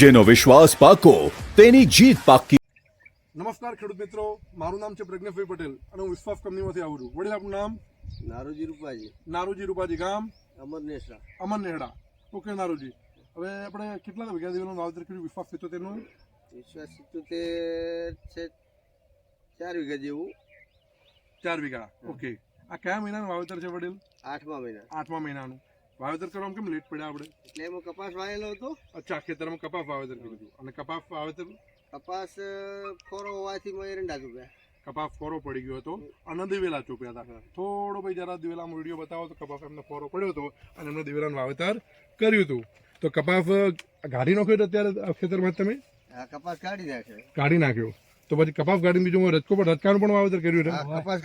જેનો વિશ્વાસ પાકો તેની જીત પાકી. નમસ્કાર ખેડૂત મિત્રો મારું નામ છે પ્રજ્ઞેશભાઈ પટેલ અને હું વિશ્વાસ કંપનીમાંથી આવું છું. વડીલ આપનું નામ? નારોજી રૂપાજી. નારુજી રૂપાજી ગામ? અમર નેહડા અમર નેહડા. ઓકે નારુજી. હવે આપણે કેટલા વીઘા દીવાનું વાવેતર કર્યું? વિશ્વાસ સિત્તોતેરનું? વિશ્વાસ સિત્તોતેર છે ચાર વીઘા જેવું. ચાર વીઘા. ઓકે. આ કયા મહિનાનું વાવેતર છે વડીલ? આઠમા મહિના. આઠમા મહિનાનું. વાવેતર કરવામાં કેમ લેટ પડ્યા આપણે? એટલે એમાં કપાસ વાવેલો હતો. અચ્છા ખેતરમાં કપાસ વાવેતર કર્યું હતું. અને કપાસ વાવેતર કપાસ ફોરો હોવાથી મેં એરંડા ચૂક્યા કપાસ ફોરો પડી ગયો હતો. અને દિવેલા ચોપ્યા હતા. થોડો ભાઈ જરા દિવેલામાં વીડિયો બતાવો તો કપાસ એમને ફોરો પડ્યો હતો અને એમને દિવેલાનું વાવેતર કર્યું હતું. તો કપાસ ગાડી નાખ્યો અત્યારે આ ખેતરમાં તમે? આ કપાસ કાઢી નાખ્યો કાઢી નાખ્યો. તો પછી કપાસ ગાડી બીજું રચકો પણ રચકાનું પણ વાવેતર કર્યું છે? આ કપાસ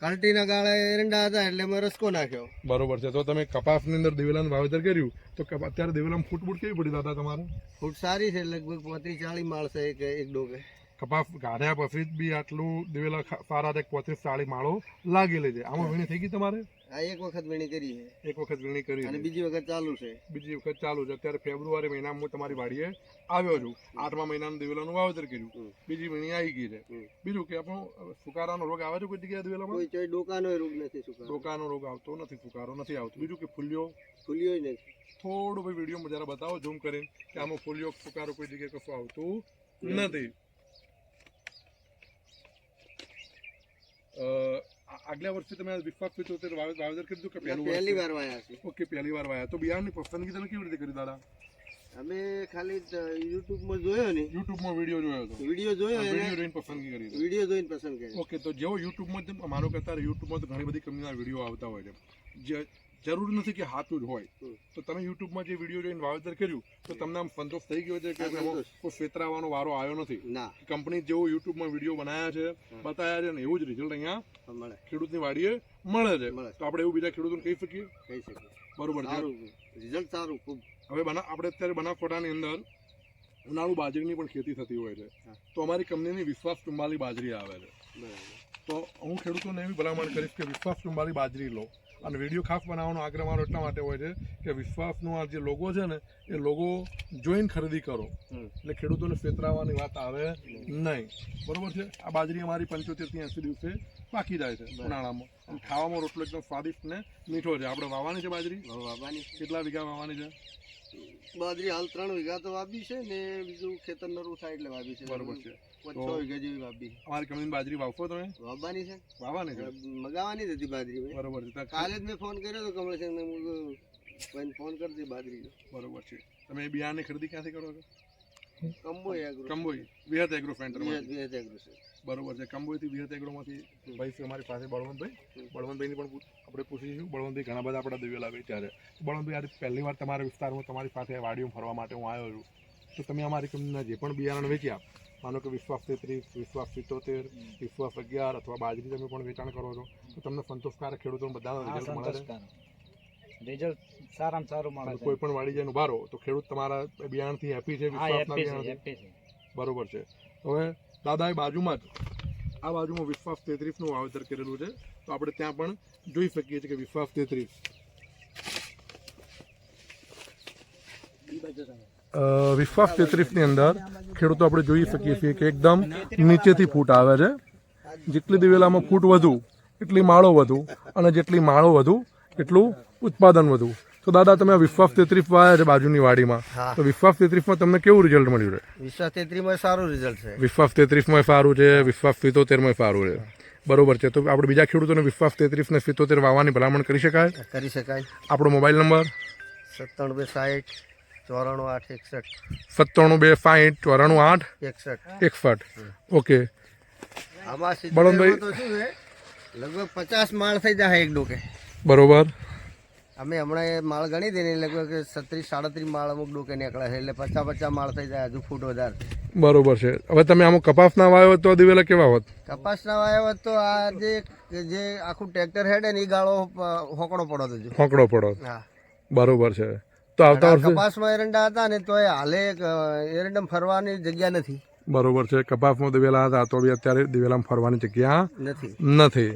કલ્ટીના ગાળે એરંડા હતા એટલે મેં રસકો નાખ્યો. બરોબર છે. તો તમે કપાસની અંદર દિવેલાનું વાવેતર કર્યું તો અત્યારે દિવેલામાં ફૂટ ફૂટ કેવી પડી દાદા તમારે? ફૂટ સારી છે લગભગ પાંત્રીસ ચાલીસ માળ છે એક એક ડોકે. કપાસ ગાઢ્યા પછી જ બી આટલું દિવેલા સારા એક પોત્રીસ ચાળી માળો લાગેલી છે આમાં વીણી થઈ ગઈ તમારે? આ એક વખત વીણી કરી છે. એક વખત વીણી કરી અને બીજી વખત ચાલુ છે. બીજી વખત ચાલુ છે. અત્યારે ફેબ્રુઆરી મહિનામાં હું તમારી વાડીએ આવ્યો છું. આઠમા મહિનાનું દિવેલાનું વાવેતર કર્યું. બીજી વીણી આવી ગઈ છે. બીજું કે આપણો સુકારાનો રોગ આવે છે કોઈ જગ્યાએ દિવેલામાં? કોઈ ડોકાનો રોગ નથી ડોકાનો રોગ આવતો નથી ફુકારો નથી આવતો. બીજું કે ફૂલ્યો? ફૂલ્યો નથી. થોડું ભાઈ વિડીયોમાં જરા બતાવો ઝૂમ કરીને. કે આમાં ફૂલ્યો ફુકારો કોઈ જગ્યાએ કશું આવતું નથી અ, આ- આગલા વર્ષે તમે વિશ્વાસ પિત્તોતેર વાવે- વાવેતર કર્યું હતું કે પહેલું પહેલી વાર વાયા છે ઓકે પહેલી વાર વાયા. તો બિયારણની પસંદગી તમે કેવી રીતે કરી દાદા? અમે ખાલી યુટ્યુબમાં જોયો ને. યુટ્યુબમાં વીડિયો જોયો હતો. વીડિયો જોયો વીડિયો જોઈને પસંદગી કરી વીડિયો જોઈને પસંદ કરી. ઓકે તો જેવો યુટ્યુબમાં મારો કરતા યુટ્યુબમાં તો ઘણી બધી કંપનીના વીડિયો આવતા હોય છે. જે જરૂરી નથી કે હાથું જ હોય. તો તમે યુટ્યુબમાં જે વીડિયો જોઈને વાવેતર કર્યું તો તમને આમ સંતોષ થઈ ગયો છે કે કોઈ ફેતરાવાનો વારો આવ્યો નથી? કંપની જેવો યુટ્યુબમાં વીડિયો બનાવ્યા છે બતાવ્યા છે ને એવું જ રિઝલ્ટ અહીંયા મળે. ખેડૂતની વાડીએ મળે છે. તો આપણે એવું બીજા ખેડૂતોને કહી શકીએ? કહી શકીએ. બરોબર રિઝલ્ટ સારું. ખૂબ. હવે બના આપણે અત્યારે બનાસકાંઠાની અંદર ઉનાળુ બાજરીની પણ ખેતી થતી હોય છે. તો અમારી કંપનીની વિશ્વાસ ચુમ્બાલી બાજરી આવે છે. બરાબર. તો હું ખેડૂતોને એવી ભલામણ કરીશ કે વિશ્વાસનું મારી બાજરી લો. અને વીડિયો ખાસ બનાવવાનો આગ્રહ મારો એટલા માટે હોય છે કે વિશ્વાસનો આ જે લોગો છે ને એ લોગો જોઈને ખરીદી કરો. એટલે ખેડૂતોને ફેતરાવાની વાત આવે નહીં. બરાબર છે? આ બાજરી અમારી પંચોતેરથી એંસી દિવસે પાકી જાય છે ઉનાળામાં. અને ખાવામાં રોટલો એકદમ સ્વાદિષ્ટ ને મીઠો છે. આપણે વાવવાની છે બાજરી? વાવવાની કેટલા વીઘા વાવવાની છે? બાજરી હાલ ત્રણ વીઘા તો વાવી છે ને બીજું ખેતર નરું થાય એટલે વાવી છે. બરોબર છે. અમારી કંપનીની બાજરી વાવશો તમે? વાવવાની છે. વાવવાની છે? મગાવાની જ હતી બાજરી બરોબર છે. કાલે જ મેં ફોન કર્યો હતો કમલેશને હું કીધું, ભાઈને ફોન કરતી બાજરી બરોબર છે. તમે બિયારણની ખરીદી ક્યાંથી કરો છો? કંબોય એગ્રો કંબોઈ વિહત એગ્રો સેન્ટરમાંથી વિહત વિહત એગ્રો બરોબર છે. કંબોઈથી વિહત એગ્રોમાંથી ભાઈ છે અમારી પાસે બળવંતભાઈ. બળવંતભાઈની પણ આપણે પૂછીશું. બળવંતભાઈ ઘણા બધા આપણા દિવેલા વેચ્યા છે. બળવંતભાઈ આજે પહેલી વાર તમારા વિસ્તારમાં તમારી પાસે વાડીઓ ફરવા માટે હું આવ્યો છું. તો તમે અમારી કંપનીના જે પણ બિયારણ વેચ્યા માનો કે વિશ્વાસ તેત્રીસ વિશ્વાસ સિત્તોતેર વિશ્વાસ અગિયાર અથવા બાજરી તમે પણ વેચાણ કરો છો તો તમને સંતોષકારક ખેડૂતોને બધા રિઝલ્ટ મળે છે. રિઝલ્ટ સારામાં સારું મળે કોઈ પણ વાડી જઈને બારો તો ખેડૂત તમારા બિયારણથી હેપી છે વિશ્વાસના બિયારણથી બરોબર છે. હવે દાદા એ બાજુમાં જ આ બાજુમાં વિશ્વાસ તેત્રીસનું વાવેતર કરેલું છે તો આપણે ત્યાં પણ જોઈ શકીએ છીએ કે વિશ્વાસ તેત્રીસ. વિશ્વાસ તેત્રીસની અંદર ખેડૂતો આપણે જોઈ શકીએ છીએ કે એકદમ નીચેથી ફૂટ આવે છે. જેટલી દિવેલામાં ફૂટ વધુ એટલી માળો વધુ અને જેટલી માળો વધુ એટલું ઉત્પાદન વધુ. તો દાદા તમે વિશ્વાસ તેત્રીસ વાયા છે બાજુની વાડીમાં. તો વિશ્વાસ તેત્રીસમાં તમને કેવું રિઝલ્ટ મળ્યું છે? વિશ્વાસ તેત્રીમાં સારું રિઝલ્ટ છે. વિશ્વાસ તેત્રીસમાં સારું છે વિશ્વાસ સિત્તોતેરમાં સારું છે. બરોબર છે. તો આપણે બીજા ખેડૂતોને વિશ્વાસ તેત્રીસ ને સિત્તોતેર વાવવાની ભલામણ કરી શકાય? કરી શકાય. આપણો મોબાઈલ નંબર? સત્તાણું બે સાઠ ચોરાણું આઠ એકસઠ. સત્તાણું બે સાહીઠ ચોરાણું આઠ એકસઠ. એકસઠ. ઓકે. આમાં બળવંતભાઈ- લગભગ પચાસ માળ થઈ જાય એક ડોકે. બરોબર. અમે હમણાં માળ ગણી દઈએ લગભગ છત્રીસ સાડત્રીસ માળ અમુક ડોકે નીકળે છે એટલે પચાસ પચાસ માળ થઈ જાય હજુ ફૂટ વધારે. બરોબર છે. હવે તમે આમાં કપાસના વાયો તો દિવેલા કેવા હોત? કપાસના વાયો હોત તો આ જે જે આખું ટ્રેક્ટર હેડે ને એ ગાળો હોકડો પડો તો હોકડો પડો હા. બરોબર છે. તો આવતા વર્ષે કપાસમાં એરંડા હતા ને તો એ હાલે એરંડમ ફરવાની જગ્યા નથી. બરોબર છે. કપાસમાં દિવેલા હતા તો બી અત્યારે દિવેલામાં ફરવાની જગ્યા નથી. નથી.